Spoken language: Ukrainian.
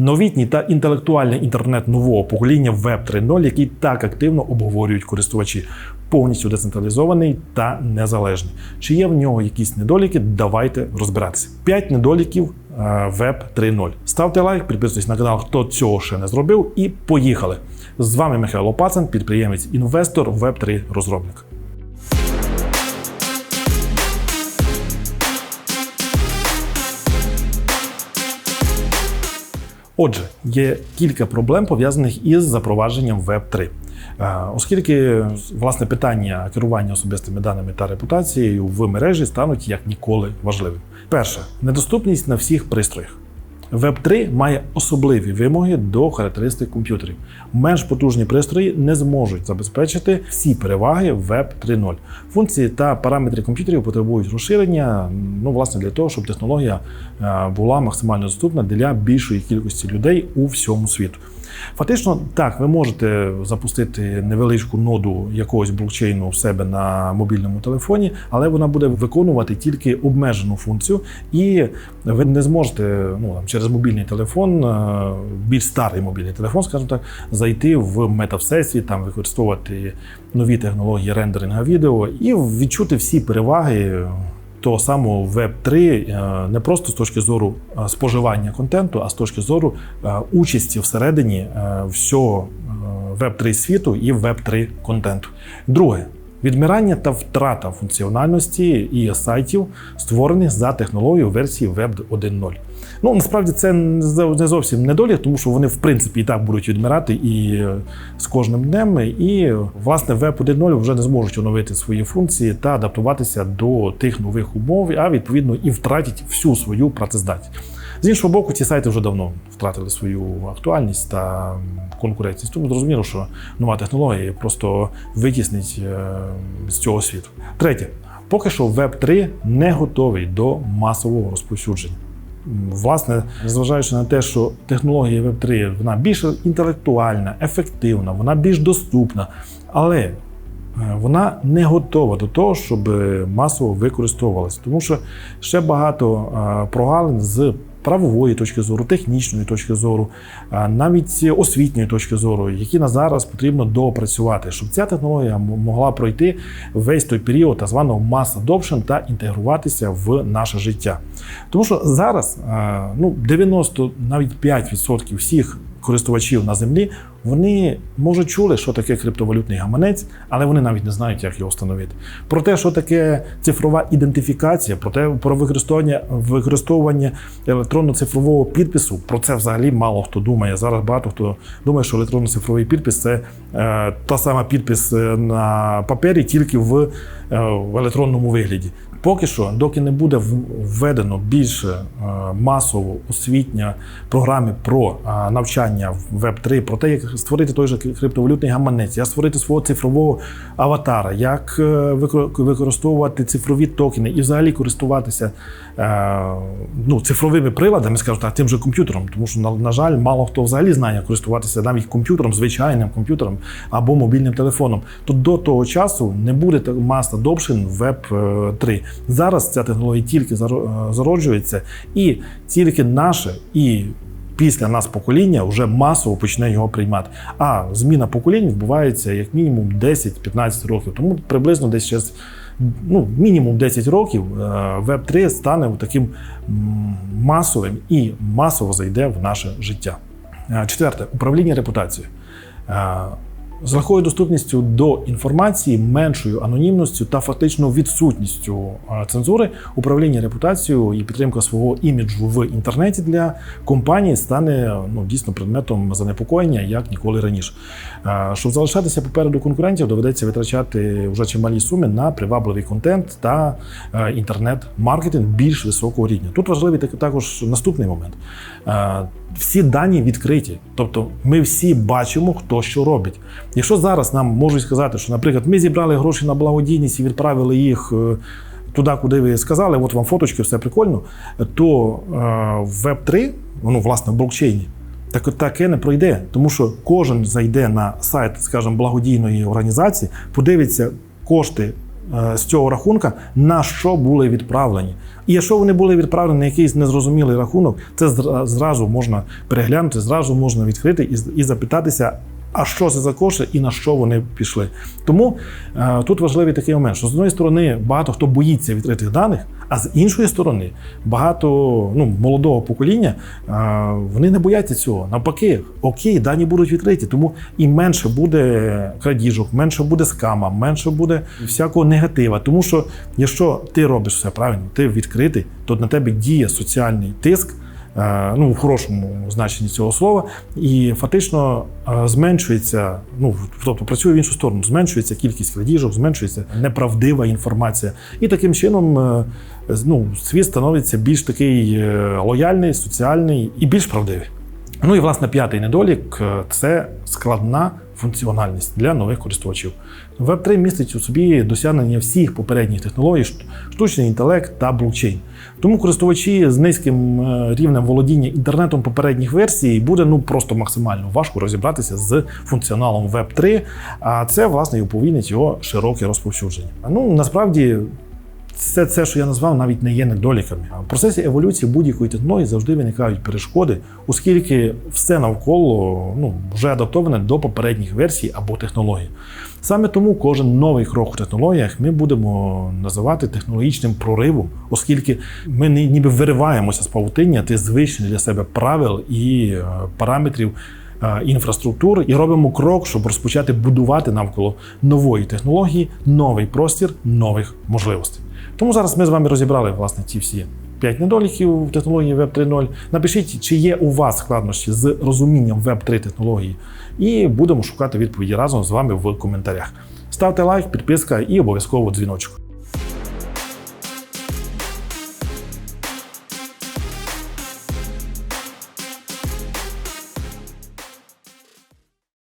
Новітній та інтелектуальний інтернет нового покоління Web 3.0, який так активно обговорюють користувачі, повністю децентралізований та незалежний. Чи є в нього якісь недоліки? Давайте розбиратися. П'ять недоліків е, Web 3.0. Ставте лайк, підписуйтесь на канал, хто цього ще не зробив, і поїхали. З вами Михайло Пацан, підприємець, інвестор, Web 3 розробник. Отже, є кілька проблем пов'язаних із запровадженням Web 3. Е, Оскільки власне питання керування особистими даними та репутацією в мережі стануть як ніколи важливим. Перше недоступність на всіх пристроях. Web 3 має особливі вимоги до характеристик комп'ютерів. Менш потужні пристрої не зможуть забезпечити всі переваги Web 3.0. Функції та параметри комп'ютерів потребують розширення, ну власне для того, щоб технологія е, була максимально доступна для більшої кількості людей у всьому світу. Фактично, так, ви можете запустити невеличку ноду якогось блокчейну в себе на мобільному телефоні, але вона буде виконувати тільки обмежену функцію, і ви не зможете ну, там, через мобільний телефон, е, більш старий мобільний телефон, скажімо так, зайти в метавсесвіт, там використовувати нові технології рендеринга відео і відчути всі переваги того самого Web 3 не просто з точки зору е, споживання контенту, а з точки зору е, участі всередині е, всього Web 3 світу і Web 3 контенту. Друге. Відмирання та втрата функціональності і сайтів, створених за технологією версії Web 1.0. Ну насправді це не зовсім недолік, тому що вони в принципі і так будуть відмирати і з кожним днем. І власне Web 1.0 вже не зможуть оновити свої функції та адаптуватися до тих нових умов, а відповідно і втратять всю свою працездатність. З іншого боку, ці сайти вже давно втратили свою актуальність та конкурентність. Тому зрозуміло, що нова технологія просто витіснить е, з цього світу. Третє, поки що Web 3 не готовий до масового розповсюдження. Власне, незважаючи на те, що технологія Web 3 вона більш інтелектуальна, ефективна, вона більш доступна, але е, вона не готова до того, щоб масово використовувалася, тому що ще багато е, прогалин з правової точки зору, технічної точки зору, навіть освітньої точки зору, які на зараз потрібно доопрацювати, щоб ця технологія могла пройти весь той період так званого mass adoption та інтегруватися в наше життя. Тому що зараз ну 90 навіть 5% всіх користувачів на землі, вони може чули, що таке криптовалютний гаманець, але вони навіть не знають, як його встановити. Про те, що таке цифрова ідентифікація, про те, про використовування використовування електронно-цифрового підпису. Про це взагалі мало хто думає. Зараз багато хто думає, що електронно-цифровий підпис це е, та сама підпис на папері, тільки в, е, в електронному вигляді. Поки що, доки не буде введено більше е, масово освітня програми про е, навчання в Web 3 про те, як створити той же криптовалютний гаманець, як створити свого цифрового аватара, як е, використовувати цифрові токени і взагалі користуватися ну, цифровими приладами, скажімо так, тим же комп'ютером, тому що на, жаль, мало хто взагалі знає, користуватися навіть комп'ютером, звичайним комп'ютером або мобільним телефоном. То до того часу не буде маса adoption в Web 3. Зараз ця технологія тільки зароджується, і тільки наше і після нас покоління вже масово почне його приймати. А зміна поколінь відбувається як мінімум 10-15 років. Тому приблизно десь через ну, мінімум 10 років Web 3 стане таким масовим і масово зайде в наше життя. Четверте управління репутацією. З легкою доступністю до інформації, меншою анонімністю та фактично відсутністю цензури, управління репутацією і підтримка свого іміджу в інтернеті для компанії стане ну дійсно предметом занепокоєння як ніколи раніше. Щоб залишатися попереду конкурентів, доведеться витрачати вже чималі суми на привабливий контент та інтернет-маркетинг більш високого рівня. Тут важливий також наступний момент. Всі дані відкриті, тобто ми всі бачимо, хто що робить. Якщо зараз нам можуть сказати, що, наприклад, ми зібрали гроші на благодійність і відправили їх е, туди, куди ви сказали, от вам фоточки, все прикольно, то е, в Web3, ну, власне, в блокчейні, так таке не пройде, тому що кожен зайде на сайт, скажімо, благодійної організації, подивиться кошти е, з цього рахунка, на що були відправлені. І якщо вони були відправлені на якийсь незрозумілий рахунок, це зразу можна переглянути, зразу можна відкрити і, і запитатися. А що це за кошти і на що вони пішли? Тому е, тут важливий такий момент, що з однієї сторони багато хто боїться відкритих даних, а з іншої сторони багато ну, молодого покоління е, вони не бояться цього. Навпаки, окей, дані будуть відкриті, тому і менше буде крадіжок, менше буде скама, менше буде всякого негатива. Тому що якщо ти робиш все правильно, ти відкритий, то на тебе діє соціальний тиск. Е, Ну, в хорошому значенні цього слова, і фактично е, зменшується, ну тобто працює в іншу сторону, зменшується кількість крадіжок, зменшується неправдива інформація. І таким чином е, ну, світ становиться більш такий лояльний, соціальний і більш правдивий. Ну і власне п'ятий недолік це складна функціональність для нових користувачів. Web3 містить у собі досягнення всіх попередніх технологій, штучний інтелект та блокчейн. Тому користувачі з низьким е, рівнем володіння інтернетом попередніх версій буде ну просто максимально важко розібратися з функціоналом Web3, а це власне і уповільнить його широке розповсюдження. Ну насправді все це, що я назвав, навіть не є недоліками. В процесі еволюції будь-якої технології завжди виникають перешкоди, оскільки все навколо ну, вже адаптоване до попередніх версій або технологій. Саме тому кожен новий крок у технологіях ми будемо називати технологічним проривом, оскільки ми ніби вириваємося з павутиння тих звичних для себе правил і е, параметрів інфраструктури і робимо крок, щоб розпочати будувати навколо нової технології новий простір нових можливостей. Тому зараз ми з вами розібрали власне ці всі п'ять недоліків в технології Web 3.0. Напишіть, чи є у вас складнощі з розумінням Web 3 технології, і будемо шукати відповіді разом з вами в коментарях. Ставте лайк, підписка і обов'язково дзвіночок.